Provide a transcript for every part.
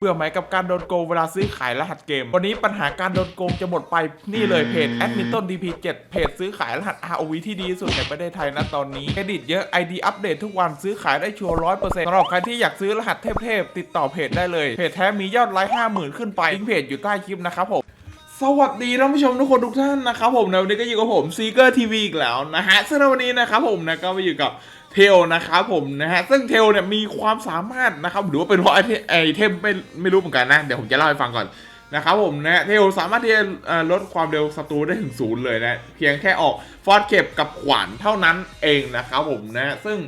เบื่อไหมกับการโดนโกงเวลาซื้อขายรหัสเกม วันนี้ปัญหาการโดนโกงจะหมดไปนี่เลยเพจ a d m i n t o n DP7 เพจซื้อขายรหัส ROV ที่ดีที่สุดในประเทศไทยนะตอนนี้เครดิตเยอะ ID อัปเดตทุกวันซื้อขายได้ชัวร์ร้อยเปอร์เซ็นต์สำหรับใครที่อยากซื้อรหัสเทพๆ ติดต่อเพจได้เลย เพจแท้มียอดไลค์ห้าหมื่นขึ้นไปลิงก์เพจอยู่ใต้คลิปนะครับผม สวัสดีท่านผู้ชมทุกคนทุกท่านนะครับผมในวันนี้ก็อยู่กับผมซีเกอร์ทีวีอีกแล้วนะฮะซึ่งในวันนี้นะครับผมนะก็มาอยู่กับเทลนะครับผมนะฮะซึ่งเทลเนี่ยมีความสามารถนะครับหรือว่าเป็นเพราะไอเทมไม่ไม่รู้เหมือนกันนะเดี๋ยวผมจะเล่าให้ฟังก่อนนะครับผมนะเทลสามารถที่จะลดความเร็วศัตรูได้ถึงศูนย์เลยนะเพียงแค่ออกฟอสเก็บกับขวานเท่านั้นเองนะครับผมนะซึ่ง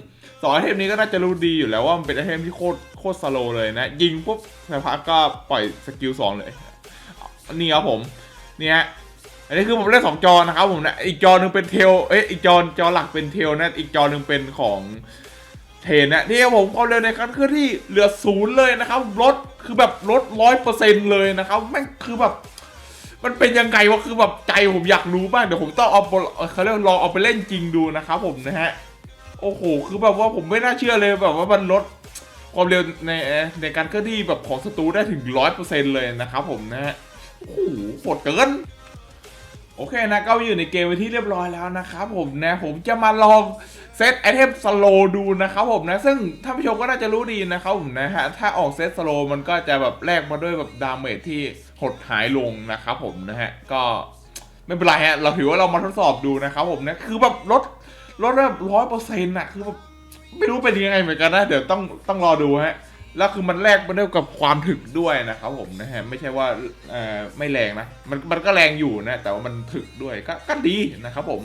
สองไอเทมนี้ก็น่าจะรู้ดีอยู่แล้วว่ามันเป็นไอเทมที่โคตรโคตรสโลเลยนะยิงปุ๊บสักพักก็ปล่อยสกิลสองเลย นี่ครับผมเนี่ยอันนี้คือผมเล่นสองจอนะครับผมนะอีกจอหนึ่งเป็นเทลเอ้ยอีกจอจอหลักเป็นเทลนะอีกจอหนึ่งเป็นของเทนนะที่ผมความเร็วในการเคลื่อนที่เหลือศูนย์เลยนะครับรถคือแบบรถร้อยเปอร์เซ็นต์เลยนะครับแม่งคือแบบ มันเป็นยังไงวะคือแบบใจผมอยากรู้บ้างเดี๋ยวผมต้องเอาเขาเรียกลองเอาไปเล่นจริงดูนะครับผมนะฮะโอ้โหคือแบบว่าผมไม่น่าเชื่อเลยแบบว่ามันลดความเร็วในในการเคลื่อนที่แบบของศัตรูได้ถึงร้อยเปอร์เซ็นต์เลยนะครับผมนะฮะ โอ้โหโหดเกิน โอเคนะก็อยู่ในเกมไปที่เรียบร้อยแล้วนะครับผมนะผมจะมาลองเซตไอเทมสโลดูนะครับผมนะ ซึ่งท่านผู้ชมก็น่าจะรู้ดีนะครับผมนะฮะถ้าออกเซตสโลมันก็จะแบบแลกมาด้วยแบบดาเมจที่หดหายลงนะครับผมนะฮะก็ไม่เป็นไรฮะเราถือว่าเรามาทดสอบดูนะครับผมนะคือแบบลดลดแบบร้อยเปอร์เซ็นต์อะคือแบบไม่รู้เป็นยังไงเหมือนกันนะ เดี๋ยวต้องต้องรอดูฮะ แล้วคือมันแลกมาด้วยกับความถึกด้วยนะครับผมนะฮะไม่ใช่ว่าเอ่อไม่แรงนะมันมันก็แรงอยู่นะ แต่ว่ามันถึกด้วยก็ก็ดีนะครับผม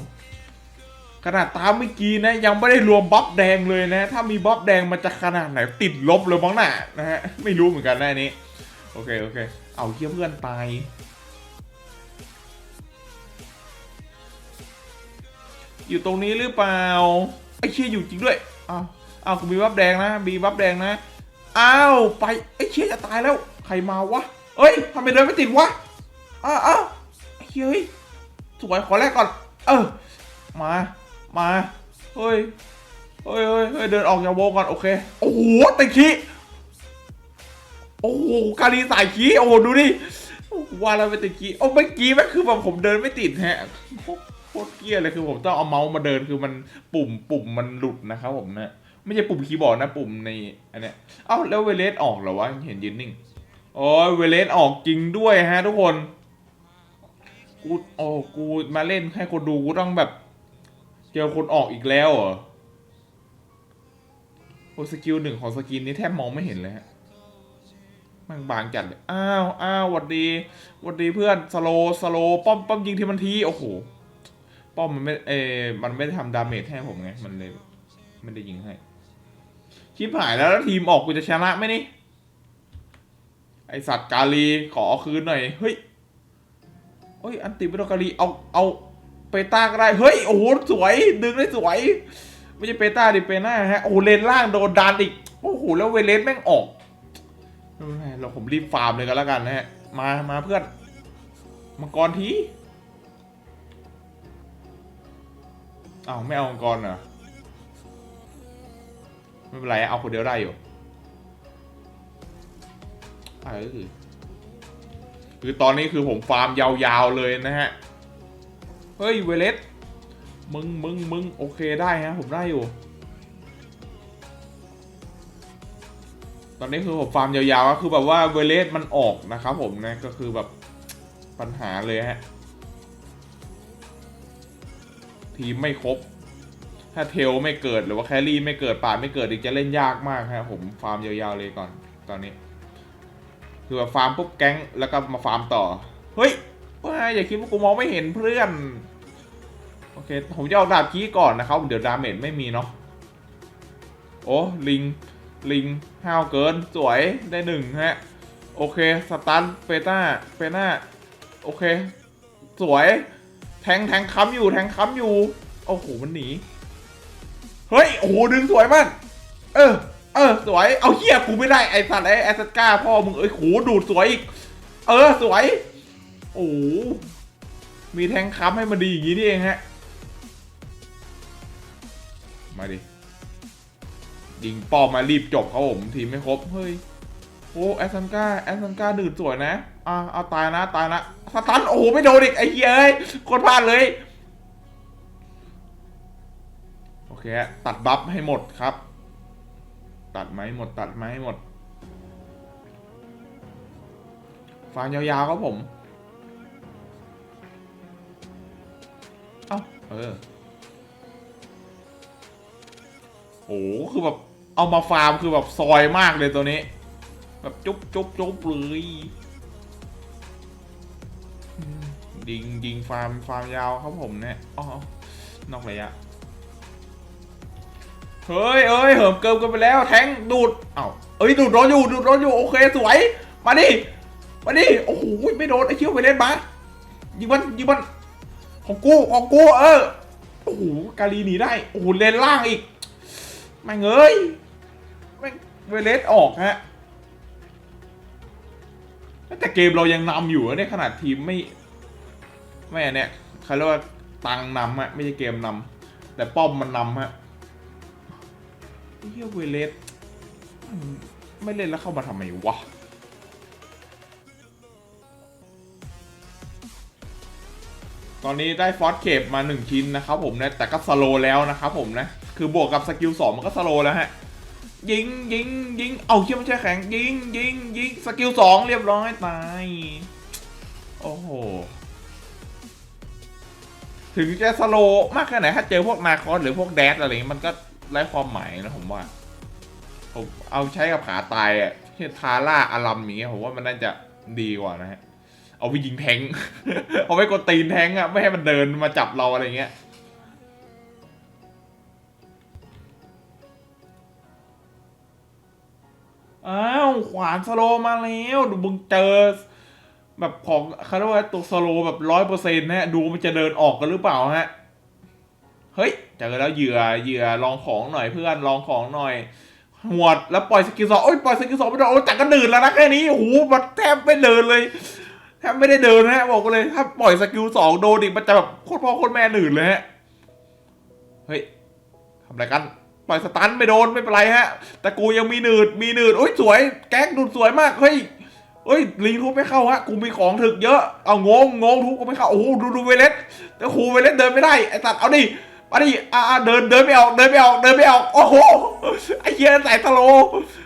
ขนาดตามเมื่อกี้นะ ยังไม่ได้รวมบ๊อบแดงเลยนะ ถ้ามีบ๊อบแดงมันจะขนาดไหนติดลบเลยบ้างน่ะนะฮะไม่รู้เหมือนกันนะอันนี้ โอเคโอเค เอาเฮียเพื่อนตายอยู่ตรงนี้หรือเปล่าไอ้เชี่ยอยู่จริงด้วยอ้าวอ้าวกูมีบัฟแดงนะมีบัฟแดงนะ อ้าวไปไอ้เชี่ยจะตายแล้ว ใครมาวะเอ้ยทำไมเดินไม่ติดวะอ้าวอ้าวเฮ้ยสวยขอแรกก่อน เออ มา มาเฮ้ยเฮ้ยเฮ้ยเฮ้ยเดินออกจากวงก่อนโอเค โอ้โหติดขี้โอ้โหการีสายขี้โอ้โหดูดิว่าแล้วไปติดขี้โอ้เมื่อกี้แม่คือแบบผมเดินไม่ติดฮะโคตรเกลี้ยเลยคือผมต้องเอาเมาส์มาเดินคือมันปุ่มปุ่มมันหลุดนะครับผมเนะ ไม่ใช่ปุ่มคีย์บอร์ดนะปุ่มในอันเนี้ยเอ้าแล้วเวเลสออกเหรอวะเห็นยืนนิ่งโอ้ยเวเลสออกจริงด้วยฮะทุกคนกูโอ้กูมาเล่นให้คนดูกูต้องแบบ เจอคนออกอีกแล้วเหรอโอ้สกิลหนึ่งของสกินนี้แทบมองไม่เห็นเลยฮะมันบางจัดเลยอ้าวอ้าวหวัดดีหวัดดีเพื่อนสโลสโลป้อมป้อมยิงทีมันทีโอ้โหป้อมมันไม่เอมันไม่ได้ทำดาเมจให้ผมไง มันเลยไม่ได้ยิงให้ ชิบหายแล้วแล้วทีมออกกูจะชนะไหมนี่ ไอสัตว์กาลีขอคืนหน่อย เฮ้ยเฮ้ยอันติไม่ต้องกาลีเอาเอาเปต้าก็ได้ เฮ้ย โอ้โห สวย ดึงได้สวย ไม่ใช่เปต้าดิเปน่าฮะ โอ้โหเลนล่างโดนดันอีก โอ้โห แล้วเวเลสแม่งออกเราผมรีบฟาร์มเลยกันแล้วกันนะฮะ มา มาเพื่อน มังกรทีอ้าวไม่เอามังกรเหรอ ไม่เป็นไรเอาคนเดียวได้อยู่เออคือตอนนี้คือผมฟาร์มยาวๆเลยนะฮะ เฮ้ยเวเลสมึงมึงมึงโอเคได้ฮะผมได้อยู่ ตอนนี้คือผมฟาร์มยาวๆก็คือแบบว่าเวเลสมันออกนะครับผมนะก็คือแบบปัญหาเลยฮะ ทีมไม่ครบ ถ้าเทลไม่เกิดหรือว่าแครี่ไม่เกิดป่าดไม่เกิดอีกจะเล่นยากมากครับผมฟาร์มยาวๆเลยก่อนตอนนี้ คือแบบฟาร์มปุ๊บแก๊งแล้วก็มาฟาร์มต่อ เฮ้ยว่าอย่าคิดว่ากูมองไม่เห็นเพื่อนโอเค ผมจะเอาดาบกี้ก่อนนะครับ เดี๋ยวดาเมจไม่มีเนาะโอ้ลิงลิงห้าวเกินสวยได้หนึ่งฮะโอเคสตันเฟต้าเฟน่าโอเค สวย แทงแทงค้ำอยู่แทงค้ำอยู่โอ้โหมันหนี เฮ้ย โอ้โห ดึงสวยมาก เออ เออ สวย เอาเฮียกูไม่ได้ ไอสัตว์ไอแอสก้าพ่อมึง เอ้ยโหดูดสวยอีก เออ สวย โอ้มีแทงค้ำให้มันดีอย่างนี้นี่เองฮะ มาดิ ยิงป้อมมารีบจบเขาผมทีมไม่ครบ เฮ้ย โอ้แอสซันกาแอสซันกาดืดสวยนะ อ่าเอาตายนะ ตายนะสตันโอ้โห ไม่โดนอีกไอ้เหี้ยเอ้ยโคตรพลาดเลย เคตัดบัฟให้หมดครับ ตัดไหมหมดตัดไหมหมดฟางยาวๆครับผม เอ้าเออโอ้โหคือแบบเอามาฟาร์มคือแบบซอยมากเลยตัวนี้ แบบจุ๊บจุ๊บจุ๊บเลยอืมยิงยิงฟาร์มฟาร์มยาวครับผมเนี่ยอ๋อนอกระยะ เฮ้ยเอ้ยเหิมเกิมกันไปแล้ว แทงดูดเอ้าเอ้ยดูดโดนอยู่ดูดโดนอยู่โอเคสวย มาดิมาดิโอ้โหไม่โดนไอ้เชี่ยวไปเล่นมายิงมันยิงมันของกูของกูเออโอ้โหกาลีหนีได้โอ้โหเลนล่างอีกแม่งเอ้ยแม่งเวเลสออกฮะแต่เกมเรายังนำอยู่นะเนี่ยขนาดทีมไม่ไม่เนี่ยเขาเรียกว่าตังนำฮะไม่ใช่เกมนำแต่ป้อมมันนำฮะ เฮียเวเลสไม่เล่นแล้วเข้ามาทำไมวะตอนนี้ได้ฟอสเคปมา 1 ชิ้นนะครับผมนะ แต่ก็สโลแล้วนะครับผมนะ คือบวกกับสกิล2มันก็สโลแล้วฮะ ยิงยิงยิง เอาเชื่อไม่ใช่แข็ง ยิงยิงยิงสกิลสองเรียบร้อยตาย โอ้โห ถึงจะสโลมากแค่ไหน ถ้าเจอพวกนาคอสหรือพวกแดดอะไรอย่างงี้มันก็ ไร้ความหมายนะผมว่าผมเอาใช้กับขาตายอะเช่นทาร่าอารัมอย่างเงี้ยผมว่ามันน่าจะดีกว่านะฮะ เอาไปยิงแทง เอาไปกดตีนแทงอะ ไม่ให้มันเดินมาจับเราอะไรเงี้ยอ้าวขวานสโลมาแล้วดูมึงเจอ แบบของเขาเรียกว่าตัวสโลแบบร้อยเปอร์เซ็นต์นะดูมันจะเดินออกกันหรือเปล่าฮะ เฮ้ย เจอแล้วเหยื่อเหยื่อลองของหน่อยเพื่อนลองของหน่อยหวดแล้วปล่อยสกิลสองโอ้ยปล่อยสกิลสองไม่โดนโอ้ยแต่ก็เดินแล้วนะแค่นี้โอ้โหมันแทบไม่เดินเลยแทบไม่ได้เดินนะฮะบอกกันเลยถ้าปล่อยสกิลสองโดนอีกมันจะแบบโคตรพ่อโคตรแม่หนืดเลยฮะเฮ้ยทำอะไรกันปล่อยสตันไม่โดนไม่เป็นไรฮะ แต่กูยังมีหนืดมีหนืดโอ้ยสวยแก๊กดูดสวยมากเฮ้ยเฮ้ยลิงทุบไม่เข้าฮะกูมีของถึกเยอะเอางงงงทุบกูไม่เข้าโอ้โหดูดูเวเลสแต่ครูเวเลสเดินไม่ได้ไอ้สัตว์เอาดิ มาดิอ่าเดินเดินไม่ออกเดินไม่ออกเดินไม่ออกโอ้โหไอ้เหี้ยใส่ตะโล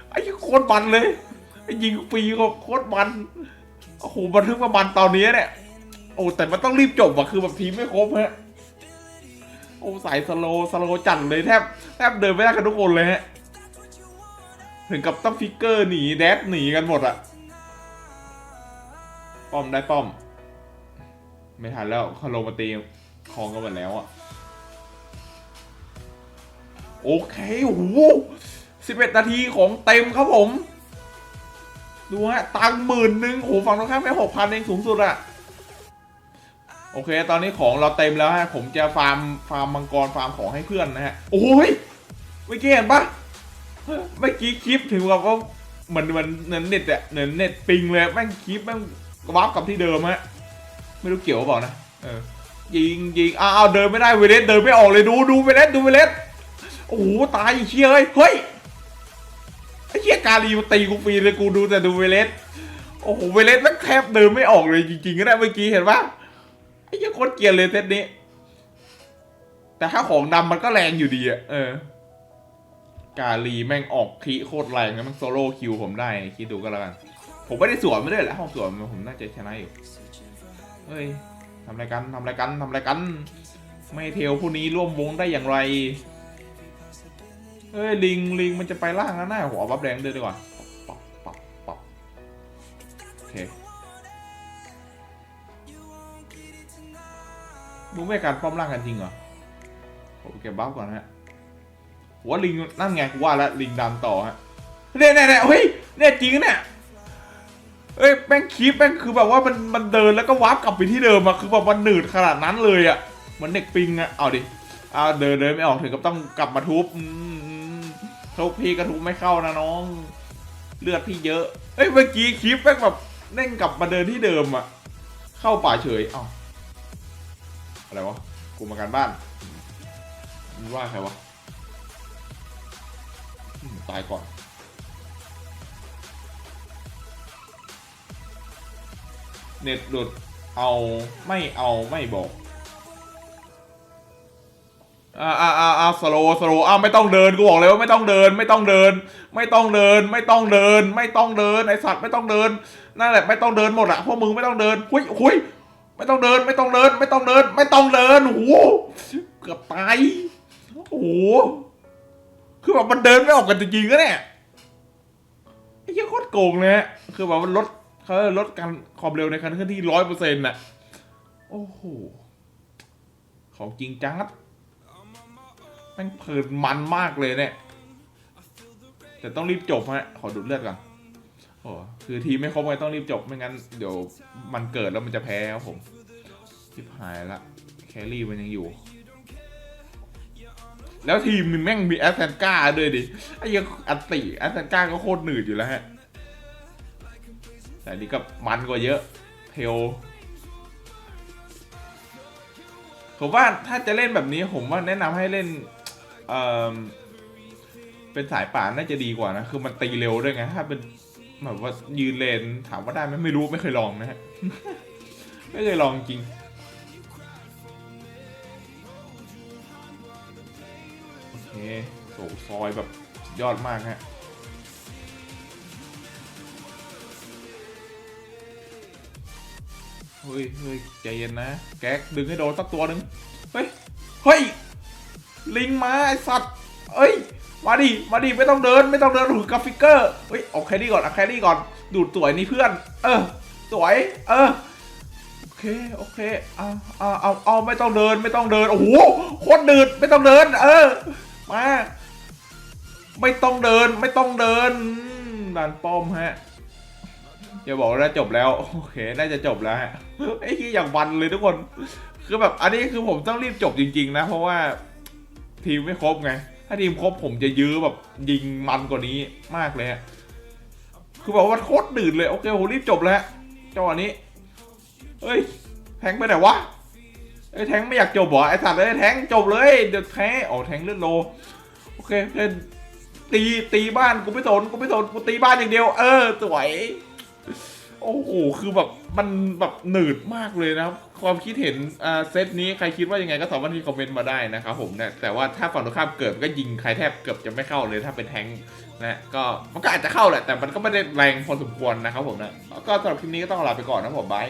ไอ้เหี้ยโคตรมันเลยไอ้ยิงฟรีก็โคตรมันโอ้โหบันทึกมามันตอนนี้เนี่ยโอ้แต่มันต้องรีบจบว่ะคือแบบทีมไม่ครบฮะโอ้สายสโลสโลจัดเลยแทบแทบเดินไม่ได้กันทุกคนเลยฮะถึงกับต้องฟิกเกอร์หนีแดดหนีกันหมดอะป้อมได้ป้อม ไม่ทันแล้วเขาลงมาตีคลองกันหมดแล้วอะ โอเค โอ้โหสิบเอ็ดนาทีของเต็มครับผม ดูฮะ ตังหมื่นหนึ่งโอ้โหฝั่งตรงข้ามแค่หกพันเองสูงสุดอะโอเค ตอนนี้ของเราเต็มแล้วฮะ ผมจะฟาร์ม ฟาร์มมังกร ฟาร์มของให้เพื่อนนะฮะ โอ้ยเมื่อกี้เห็นปะเมื่อกี้คลิปถึงกับว่าเหมือนเหมือนเหมือนเน็ตอะเหมือนเน็ตปิงเลยแม่งคลิปแม่งวาร์ปกลับที่เดิมฮะ ไม่รู้เกี่ยวหรือเปล่านะ เออยิงยิงอ้าวเดินไม่ได้เวเลสเดินไม่ออกเลยดูดูเวเลสดูเวเลส โอ้โหตายอีเชียเอ้ยเฮ้ยไอ้เชียกาลีมาตีกูฟรีเลยกูดูแต่ดูเวเลสโอ้โหเวเลสแม่งแทบเดินไม่ออกเลยจริงๆก็ได้เมื่อกี้เห็นปะไอ้เชียโคตรเกลียดเลยเซตนี้ แต่ถ้าของดำมันก็แรงอยู่ดีอะเออ กาลีแม่งออกคีโคตรแรงนะแม่งโซโล่คิวผมได้คิดดูก็แล้วกันผมไม่ได้สวนไม่ได้แหละห้องสวนผมน่าจะชนะอยู่เฮ้ยทำอะไรกันทำอะไรกันทำอะไรกัน ไม่เทลผู้นี้ร่วมวงได้อย่างไร เฮ้ยลิงลิงมันจะไปล่างแล้วนะหัวบับแดงเดินดีกว่าปับปับปับโอเคมึงไม่การป้อมล่างกันจริงเหรอผมเก็บบัฟก่อนฮะหัวลิงนั่นไงกูว่าแล้วลิงดันต่อฮะเนี่ยเนี่ยเนี่ยเฮ้ยเนี่ยจริงเนี่ยเอ้ยแม่งคีปแม่งคือแบบว่ามันมันเดินแล้วก็วาร์ปกลับไปที่เดิมอะคือแบบมันหนืดขนาดนั้นเลยอะเหมันเด็กปิงอะเอาดิเอาเดินเดินไม่ออกถึงกับต้องกลับมาทุบอืม ทุกพี่กระทุกไม่เข้านะน้อง เลือดพี่เยอะ เอ้ยเมื่อกี้คลิปแบบเน่งกลับมาเดินที่เดิมอะเข้าป่าเฉย เอ้าอะไรวะ กูมาการบ้านมันว่าใครวะ ตายก่อน เน็ตหลุด เอาไม่เอาไม่บอก อ่าอ่าอ่าอ่าสโลสโลอ่าไม่ต้องเดินกูบอกเลยว่าไม่ต้องเดิน ไม่ต้องเดิน ไม่ต้องเดิน ไม่ต้องเดิน ไม่ต้องเดินไอสัตว์ไม่ต้องเดินนั่นแหละไม่ต้องเดินหมดอะพวกมึงไม่ต้องเดินหุยหุยไม่ต้องเดิน ไม่ต้องเดิน ไม่ต้องเดิน ไม่ต้องเดินโอ้โหเกือบตายโอ้โหคือแบบมันเดินไม่ออกกันจริงๆก็เนี่ยไอ้เหี้ยโคตรโกงเลยฮะคือแบบมันลดเขาลดการความเร็วในการเคลื่อนที่ร้อยเปอร์เซ็นต์น่ะโอ้โหของจริงจังครับ แม่งเพลินมันมากเลยเนี่ย แต่ต้องรีบจบฮะ ขอดูดเลือดก่อนโอ้คือทีไม่ครบไงต้องรีบจบไม่งั้น เดี๋ยวมันเกิดแล้วมันจะแพ้ครับผมทิบหายละ แครี่มันยังอยู่ แล้วทีมมันแม่งมีแอสเซนก้าด้วยดิ ไอ้ยังอันติแอสเซนก้าก็โคตรหนืดอยู่แล้วฮะ แต่นนี่ก็มันกว่าเยอะ เทลผมว่าถ้าจะเล่นแบบนี้ผมว่าแนะนำให้เล่น เอ่อเป็นสายป่านน่าจะดีกว่านะ คือมันตีเร็วด้วยไง ถ้าเป็นแบบว่ายืนเลนถามว่าได้ไหมไม่รู้ไม่เคยลองนะฮะ ไม่เคยลองจริง โอเคโสซอยแบบยอดมากฮะเฮ้ยเฮ้ยใจเย็นนะ แก๊กดึงให้โดนสักตัวหนึ่งเฮ้ย เฮ้ย ลิงมาไอสัตว์เอ้ย มาดิ มาดิ ไม่ต้องเดิน ไม่ต้องเดินหูกับฟิกเกอร์ เฮ้ย เอาแครี่ก่อนเอาแครี่ก่อน ดูดสวยนี่เพื่อน เออ สวย เออ โอเค โอเคเอาเอาเอาเอาไม่ต้องเดิน ไม่ต้องเดิน โอ้โห โคตรดืดไม่ต้องเดิน เออ มา ไม่ต้องเดิน ไม่ต้องเดินด่านป้อมฮะอย่าบอกว่าจบแล้ว โอเค น่าจะจบแล้วฮะไอ้ที่อย่างวันเลยทุกคน คือแบบ อันนี้คือผมต้องรีบจบจริง ๆ นะ เพราะว่า ทีมไม่ครบไง ถ้าทีมครบผมจะยื้อแบบยิงมันกว่านี้มากเลยคือบอกว่าโคตรดืดเลย โอเคผมรีบจบแล้วจังหวะนี้ เฮ้ย แทงไปไหนวะไอ้แทงไม่อยากจบหรอไอ้สัตว์เลยแทงจบเลยเดี๋ยวแทงอ๋อแทงเลือดโล โอเคเล่นตีตีบ้านกูไม่สนกูไม่สนกูตีบ้านอย่างเดียว เออสวย โอ้โห คือแบบมันแบบหนืดมากเลยนะครับ ความคิดเห็นอ่าเซตนี้ใครคิดว่ายังไงก็สามารถที่คอมเมนต์มาได้นะครับผมเนี่ยแต่ว่าถ้าฝั่งตรงข้ามเกิดก็ยิงใครแทบเกือบจะไม่เข้าเลยถ้าเป็นแทงค์นะก็มันก็อาจจะเข้าแหละแต่มันก็ไม่ได้แรงพอสมควรนะครับผมนะแล้วก็สำหรับคลิปนี้ก็ต้องลาไปก่อนนะผมบาย